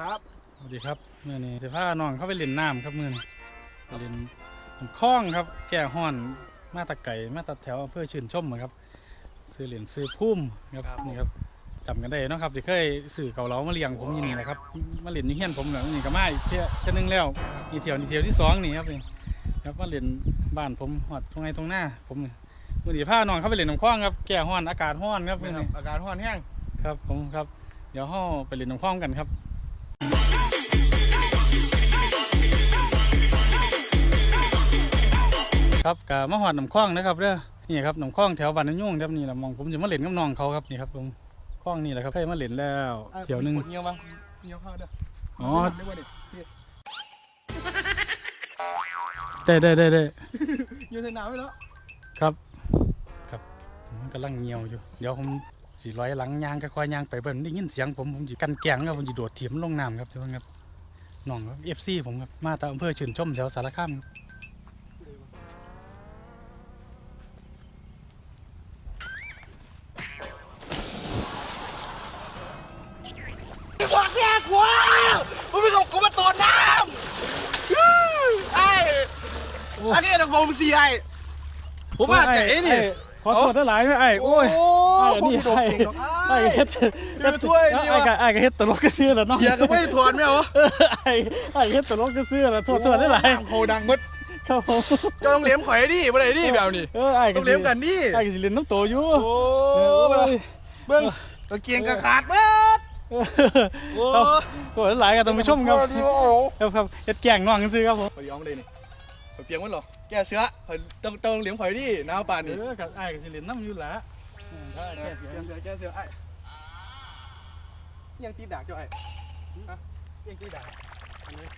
ครับสวัสดีครับมื่อนี้สิพาน้องเข้าไปเล่นน้ำครับมื่อนี้ไปเล่นน้ำคลองครับ แก่ห้อนมาตะไก่มาตะแถวอำเพื่อชื่นชมอะครับ ซื้อเหรียญซื้อพุ่มครับนี่ครับจำกันได้เนาะครับที่เคยสื่อเก่าเหลามาเลี้ยงผมอยี่นี่นะครับมาเล่นนี่เฮียนผมแบบนี่ก็มาอีกเที่ยเที่ยหนึงแล้วนี่เที่ยวนี่เที่ยวที่สองนี่ครับนี่ครับมาเล่นบ้านผมหอดตรงไหนตรงหน้า ผมนี่มื่อนี้พาน้องเข้าไปเล่นน้ำคลองครับแก่ห้อนอากาศห้อนครับนี่มื่อครับนี้อาการห้อนแห้งครับผมครับเดี๋ยวห้าไปเล่นน้ำคลองกันครับ ครับกะมาหอดน้ำคลองนะครับเด้อนี่ครับน้ำคลองแถวบ้านน้ำยุ่งครับนี่แหละมองผมจะมาเล่นกับน้องเขาครับนี่ครับผมคลองนี่แหละครับให้มาเล่นแล้วเที่ยวหนึงกดเงี้ยวมาเงี้ยวเข้าเด้ออ๋อได้บ่ดินี่ได้ได้ได้ได้เงี้ยวใส่น้ำไว้แล้วครับครับผมกำลังเงียวอยู่ เดี๋ยวผมสีร้อยหลังยางค่อยๆยางไปเบิ่นได้ยินเสียงผมผมจะกันแกงครับผมจะโดดเถียมลงน้ำครับทุกคนครับน้องครับเอฟซีผมครับมาตามอำเภอชื่นชมแถวสารคามครับ บอกแยกว้าวมึงไม่กับกูมาตัวน้ำอื้อไอ้อันนี้นักบอลซีไอ้ผมมาแต่ไอ้นี่ขอโทษได้หลายไหมไอ้โอ้ยไอ้ผมนี่ที่โดนไอ้เก่งหรอกไอ้เฮ็ดดูถ้วยนี่ไอ้วะก็ไอ้ก็เฮ็ดตลกก็ซื้อแล้วเนาะเสียก็ไม่ได้ถอนไม่เอาเออไอ้ไอ้เฮ็ดตลกก็ซื้อแล้วโทษโทษได้หลายดังโพดังมดครับผมเจ้าต้องเลี้ยมข่อยดิบ่ได้ดิแบบนี้เออไอ้ต้องเลี้ยมกันดิไอ้ก็สิเล่นน้ำโตอยู่โอ้เออเบิ่งกางเกียงกระขาดเบิดเออ โอ้ครับโทษได้หลายก็ต้องไปชมครับโอ้โหครับครับเฮ็ดแกล้งน้องซื้อครับผมข่อยยอมเลยนี่ข่อยเปียงมันเหรอแกเสือข่อยต้องต้องเลี้ยงข่อยดิน้าวปานเอนี่อกับไอ้ก็สิเล่นน้ำอยู่ละเออถ้าแกแก้เสียเสือแกเสือไอ้ยังตีดากเจ้าไอ้ฮะยังตีดากอันนี้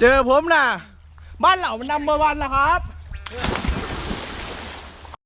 เจอผมนะ บ้านเหล่ามันนำเบอร์วันนะครับ